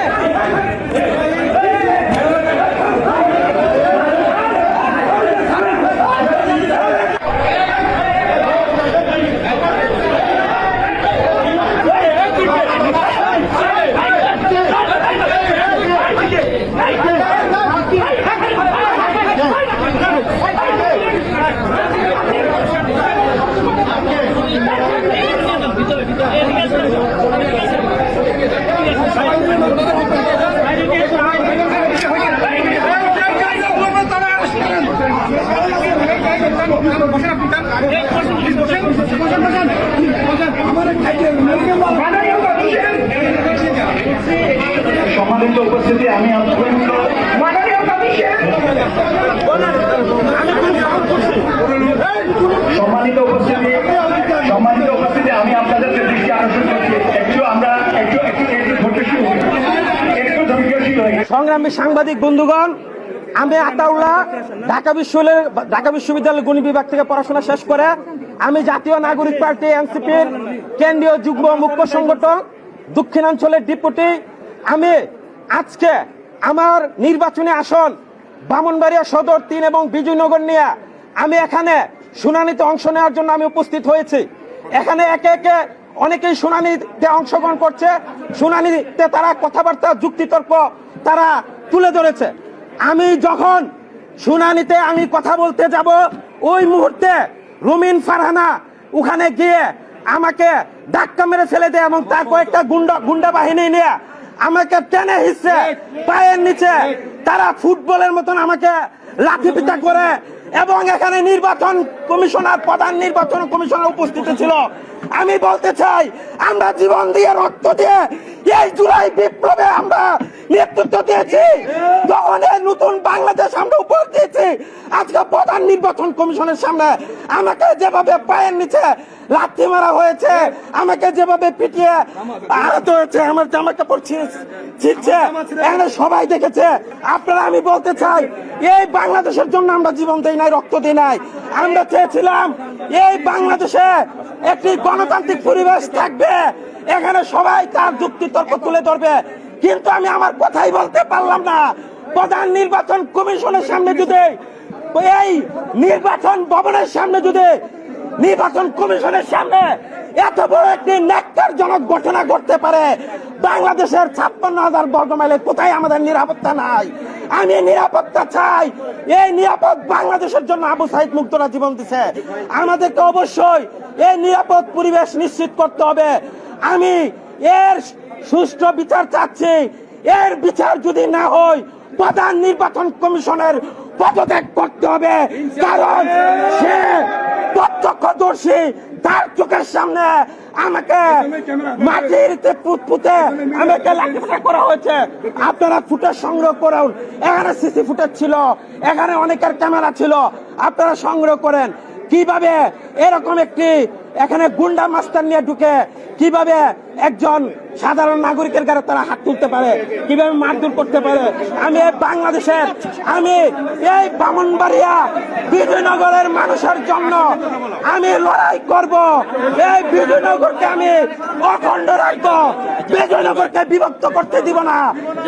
Yeah. সম্মানিত উপস্থিতি, আমি সম্মানিত উপস্থিতি সম্মানিত উপস্থিতি, আমি আপনাদেরকে দৃষ্টি আকর্ষণ করছি। একটু আমরা, একটু একটু একটু ধৈর্যশীল একটু ধৈর্যশীল সংগ্রামী সাংবাদিক বন্ধুগণ আমি আতাউল্লাহ, ঢাকা বিশ্ববিদ্যালয় ঢাকা বিশ্ববিদ্যালয় গণিত বিভাগ থেকে পড়াশোনা শেষ করে আমি জাতীয় নাগরিক পার্টি এনসিপির কেন্দ্রীয় যুগ্ম মুখ্য সংগঠন দক্ষিণাঞ্চলের ডিপুটি। আমি আজকে আমার নির্বাচনী আসন বামনবাড়িয়া সদর তিন এবং বিজয়নগর নিয়ে আমি এখানে শুনানিতে অংশ নেওয়ার জন্য আমি উপস্থিত হয়েছি। এখানে একে একে অনেকেই শুনানিতে অংশগ্রহণ করছে। শুনানিতে তারা কথাবার্তা, যুক্তিতর্ক তারা তুলে ধরেছে। আমি যখন শুনানিতে আমি কথা বলতে যাব, ওই মুহূর্তে রুমিন ফারহানা ওখানে গিয়ে আমাকে ধাক্কা মেরে ফেলে দেয় এবং তার কয়েকটা গুন্ডা গুন্ডা বাহিনী নিয়ে আমাকে টেনে হিসছে পায়ের নিচে, তারা ফুটবলের মতন আমাকে লাঠি করে এবং এখানে নির্বাচন কমিশনার, প্রধান নির্বাচন কমিশনার উপস্থিত ছিল। আমি বলতে চাই, আমরা জীবন দিয়ে রক্ত দিয়ে এই জুলাই বিপ্লবে আমরা নেতৃত্ব দিয়েছি। নতুন বাংলাদেশ আমরা দিয়েছি আজকে প্রধান নির্বাচন কমিশনের সামনে আমাকে যেভাবে পায়ের নিচে লাথি মারা হয়েছে, আমাকে যেভাবে পিটিয়ে আহত হয়েছে, আমার জামা কাপড় ছিঁড়ছে, এখানে সবাই দেখেছে। আপনারা, আমি বলতে চাই, এই বাংলাদেশের জন্য আমরা জীবন দেই নাই, রক্ত দিই নাই। আমরা চেয়েছিলাম, এই বাংলাদেশে একটি গণতান্ত্রিক পরিবেশ থাকবে, এখানে সবাই তার যুক্তি তর্ক তুলে ধরবে। কিন্তু আমি আমার কথাই বলতে পারলাম না। প্রধান নির্বাচন কমিশনের সামনে যদি এই নির্বাচন ভবনের সামনে যদি নির্বাচন কমিশনের সামনে এত বড় একটি ন্যাক্কারজনক ঘটনা ঘটতে পারে, বাংলাদেশের ছাপ্পান্ন হাজার বর্গ মাইলে কোথায় আমাদের নিরাপত্তা নাই? আমি নিরাপত্তা চাই। এই নিরাপদ বাংলাদেশের জন্য আবু সাইদ মুক্তরা জীবন দিছে। আমাদেরকে অবশ্যই এই নিরাপদ পরিবেশ নিশ্চিত করতে হবে। আমি এর সুষ্ঠু বিচার চাচ্ছি। এর বিচার যদি না হয়, প্রধান নির্বাচন কমিশনের পদত্যাগ করতে হবে। কারণ সে প্রত্যক্ষদর্শী, তার চোখের সামনে আমাকে মাটির পুতপুতে আমাকে লাঠিপেটা করা হয়েছে। আপনারা ফুটেজ সংগ্রহ করুন। এখানে সিসি ফুটেজ ছিল, এখানে অনেকের ক্যামেরা ছিল। আপনারা সংগ্রহ করেন। কীভাবে এরকম একটি এখানে গুন্ডা মাস্টার নিয়ে ঢুকে কীভাবে একজন সাধারণ নাগরিকের গায়ে তারা হাত তুলতে পারে, কীভাবে মারধর করতে পারে? আমি এই বাংলাদেশের, আমি এই বামনবাড়িয়া বিজয়নগরের মানুষের জন্য আমি লড়াই করব। এই বিজয়নগরকে আমি অখণ্ড রাখব। বিজয়নগরকে বিভক্ত করতে দিব না।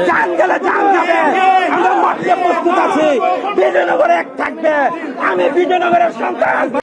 জান গেলে জান যাবে। আমরা মাঠে প্রস্তুত আছি। বিজয়নগরে এক থাকবে। আমি বিজয়নগরের সন্তান।